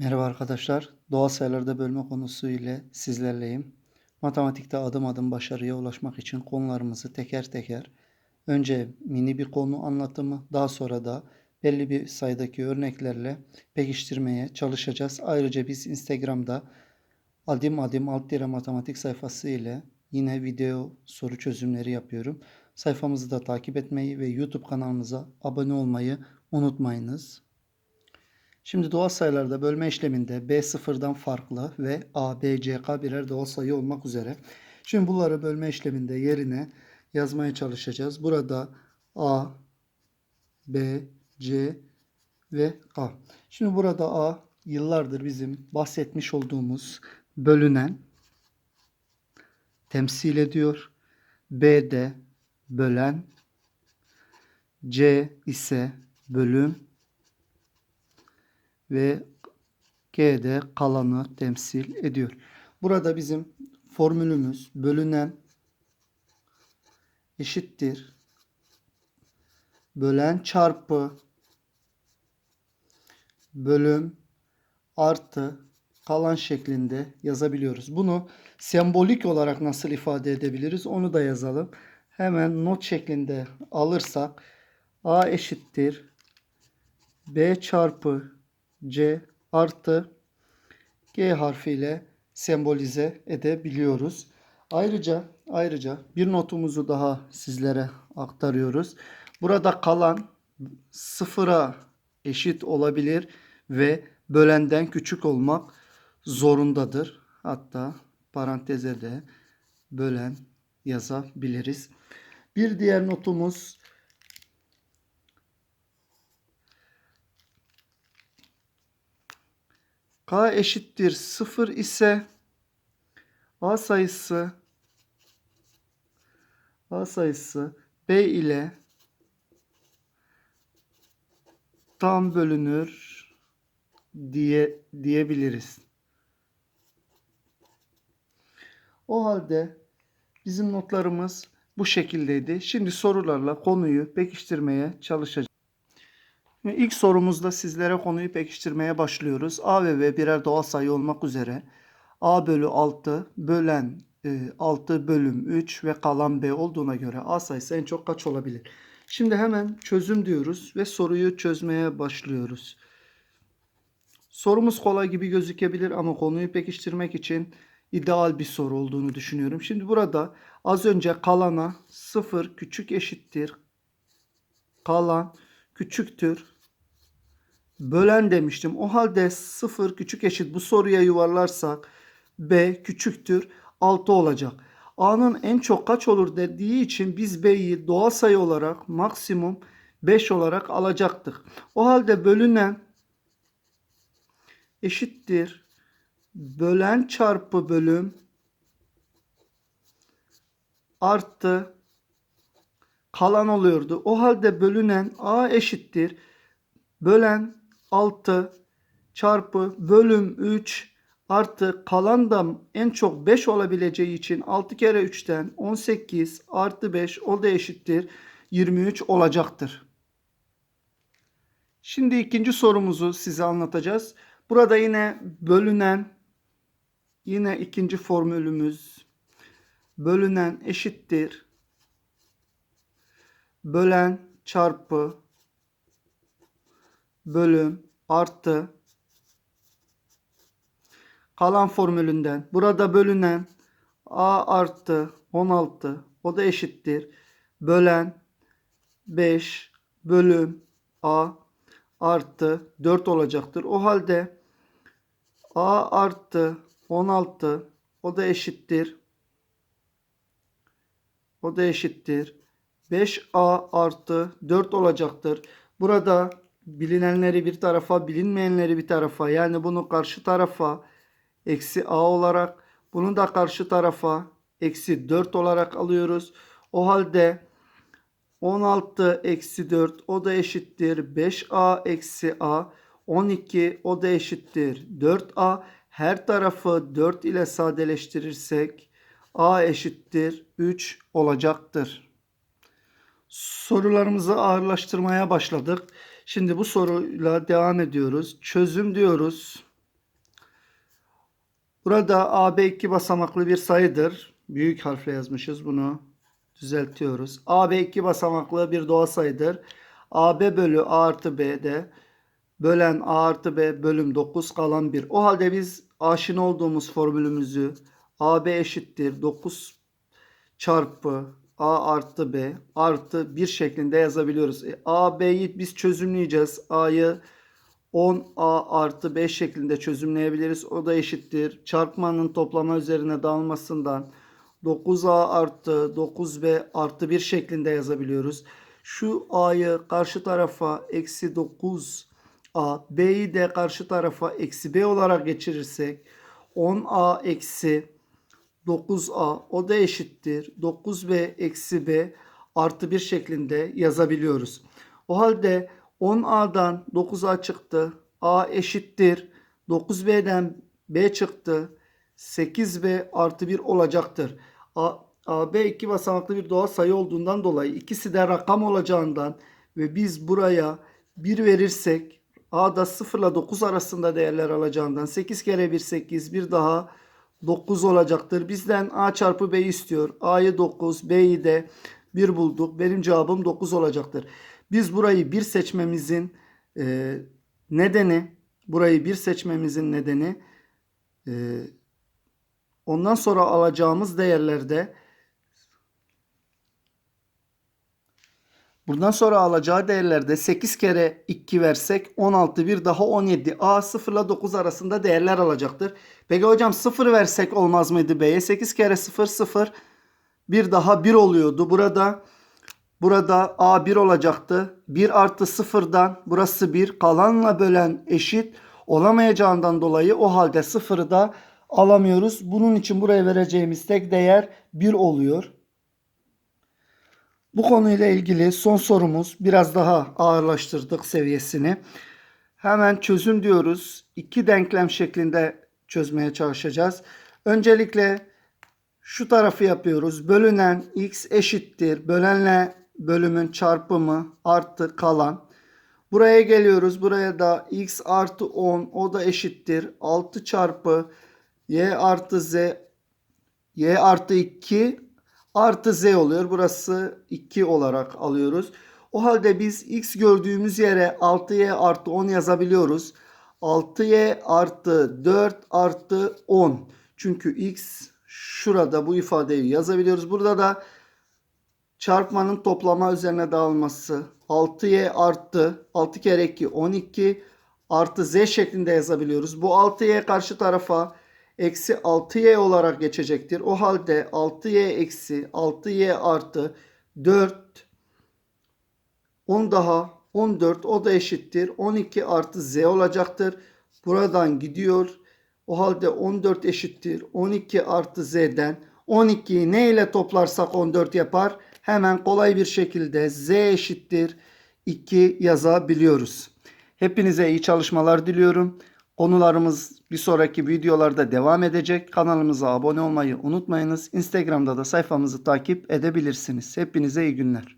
Merhaba arkadaşlar. Doğal sayılarda bölme konusu ile sizlerleyim. Matematikte adım adım başarıya ulaşmak için konularımızı teker teker önce mini bir konu anlatımı daha sonra da belli bir sayıdaki örneklerle pekiştirmeye çalışacağız. Ayrıca biz Instagram'da adım adım alt dire matematik sayfası ile yine video soru çözümleri yapıyorum. Sayfamızı da takip etmeyi ve YouTube kanalımıza abone olmayı unutmayınız. Şimdi doğal sayılarda bölme işleminde B sıfırdan farklı ve A, B, C, K birer doğal sayı olmak üzere. Şimdi bunları bölme işleminde yerine yazmaya çalışacağız. Burada A, B, C ve K. Şimdi burada A yıllardır bizim bahsetmiş olduğumuz bölünen temsil ediyor. B de bölen, C ise bölüm ve G'de kalanı temsil ediyor. Burada bizim formülümüz bölünen eşittir. Bölen çarpı bölüm artı kalan şeklinde yazabiliyoruz. Bunu sembolik olarak nasıl ifade edebiliriz onu da yazalım. Hemen not şeklinde alırsak A eşittir B çarpı C artı G harfiyle sembolize edebiliyoruz. Ayrıca ayrıca bir notumuzu daha sizlere aktarıyoruz. Burada kalan sıfıra eşit olabilir ve bölenden küçük olmak zorundadır. Hatta paranteze de bölen yazabiliriz. Bir diğer notumuz K eşittir 0 ise A sayısı A sayısı B ile tam bölünür diye diyebiliriz. O halde bizim notlarımız bu şekildeydi. Şimdi sorularla konuyu pekiştirmeye çalışacağız. İlk sorumuzda sizlere konuyu pekiştirmeye başlıyoruz. A ve B birer doğal sayı olmak üzere A bölü 6 bölen e, 6 bölüm 3 ve kalan B olduğuna göre A sayısı en çok kaç olabilir? Şimdi hemen çözüm diyoruz ve soruyu çözmeye başlıyoruz. Sorumuz kolay gibi gözükebilir ama konuyu pekiştirmek için ideal bir soru olduğunu düşünüyorum. Şimdi burada az önce kalana 0 küçük eşittir kalan küçüktür. Bölen demiştim. O halde 0 küçük eşit bu soruya yuvarlarsak B küçüktür 6 olacak. A'nın en çok kaç olur dediği için biz B'yi doğal sayı olarak maksimum 5 olarak alacaktık. O halde bölünen eşittir. Bölen çarpı bölüm artı kalan oluyordu. O halde bölünen A eşittir. Bölen 6 çarpı bölüm 3 artı kalan da en çok 5 olabileceği için 6 kere 3'ten 18 artı 5 o da eşittir 23 olacaktır. Şimdi ikinci sorumuzu size anlatacağız. Burada yine bölünen yine ikinci formülümüz bölünen eşittir bölen çarpı bölüm artı kalan formülünden burada bölünen a artı 16 o da eşittir bölen 5 bölüm a artı 4 olacaktır. O halde a artı 16 o da eşittir o da eşittir 5a artı 4 olacaktır. Burada bilinenleri bir tarafa, bilinmeyenleri bir tarafa yani bunu karşı tarafa eksi a olarak bunu da karşı tarafa eksi 4 olarak alıyoruz. O halde 16 eksi 4 o da eşittir 5a eksi a 12 o da eşittir 4a her tarafı 4 ile sadeleştirirsek a eşittir 3 olacaktır. Sorularımızı ağırlaştırmaya başladık. Şimdi bu soruyla devam ediyoruz. Çözüm diyoruz. Burada AB iki basamaklı bir sayıdır. Büyük harfle yazmışız bunu. Düzeltiyoruz. AB iki basamaklı bir doğal sayıdır. AB bölü A artı B'de bölen A artı B bölüm 9 kalan 1. O halde biz aşina olduğumuz formülümüzü AB eşittir 9 çarpı A artı B artı 1 şeklinde yazabiliyoruz. E, A, B'yi biz çözümleyeceğiz. A'yı 10A artı B şeklinde çözümleyebiliriz. O da eşittir. Çarpmanın toplama üzerine dağılmasından 9A artı 9B artı 1 şeklinde yazabiliyoruz. Şu A'yı karşı tarafa eksi 9A, B'yi de karşı tarafa eksi B olarak geçirirsek 10A eksi 9A o da eşittir. 9B eksi B artı 1 şeklinde yazabiliyoruz. O halde 10A'dan 9A çıktı. A eşittir. 9B'den B çıktı. 8B artı 1 olacaktır. A, AB iki basamaklı bir doğal sayı olduğundan dolayı ikisi de rakam olacağından ve biz buraya 1 verirsek A'da 0 ile 9 arasında değerler alacağından 8 kere 1 8 bir daha 9 olacaktır. Bizden A çarpı B istiyor. A'yı 9, B'yi de 1 bulduk. Benim cevabım 9 olacaktır. Biz burayı 1 seçmemizin e, nedeni, burayı 1 seçmemizin nedeni e, ondan sonra alacağımız değerlerde Buradan sonra alacağı değerlerde 8 kere 2 versek 16 bir daha 17. A 0 ile 9 arasında değerler alacaktır. Peki hocam 0 versek olmaz mıydı B'ye? 8 kere 0 0 bir daha 1 oluyordu. Burada burada A 1 olacaktı. 1 artı 0'dan burası 1 kalanla bölen eşit olamayacağından dolayı o halde 0'ı da alamıyoruz. Bunun için buraya vereceğimiz tek değer 1 oluyor. Bu konuyla ilgili son sorumuz biraz daha ağırlaştırdık seviyesini. Hemen çözüm diyoruz. İki denklem şeklinde çözmeye çalışacağız. Öncelikle şu tarafı yapıyoruz. Bölünen x eşittir. Bölenle bölümün çarpımı artı kalan. Buraya geliyoruz. Buraya da x artı 10 o da eşittir. 6 çarpı y artı z y artı 2 artı z oluyor. Burası 2 olarak alıyoruz. O halde biz x gördüğümüz yere 6y artı 10 yazabiliyoruz. 6y artı 4 artı 10. Çünkü x şurada bu ifadeyi yazabiliyoruz. Burada da çarpmanın toplama üzerine dağılması 6y artı 6 kere 2 12 artı z şeklinde yazabiliyoruz. Bu 6y karşı tarafa eksi 6y olarak geçecektir. O halde 6y eksi 6y artı 4 10 daha 14 o da eşittir. 12 artı z olacaktır. Buradan gidiyor. O halde 14 eşittir. 12 artı z'den 12'yi ne ile toplarsak 14 yapar. Hemen kolay bir şekilde z eşittir 2 yazabiliyoruz. Hepinize iyi çalışmalar diliyorum. Konularımız bir sonraki videolarda devam edecek. Kanalımıza abone olmayı unutmayınız. Instagram'da da sayfamızı takip edebilirsiniz. Hepinize iyi günler.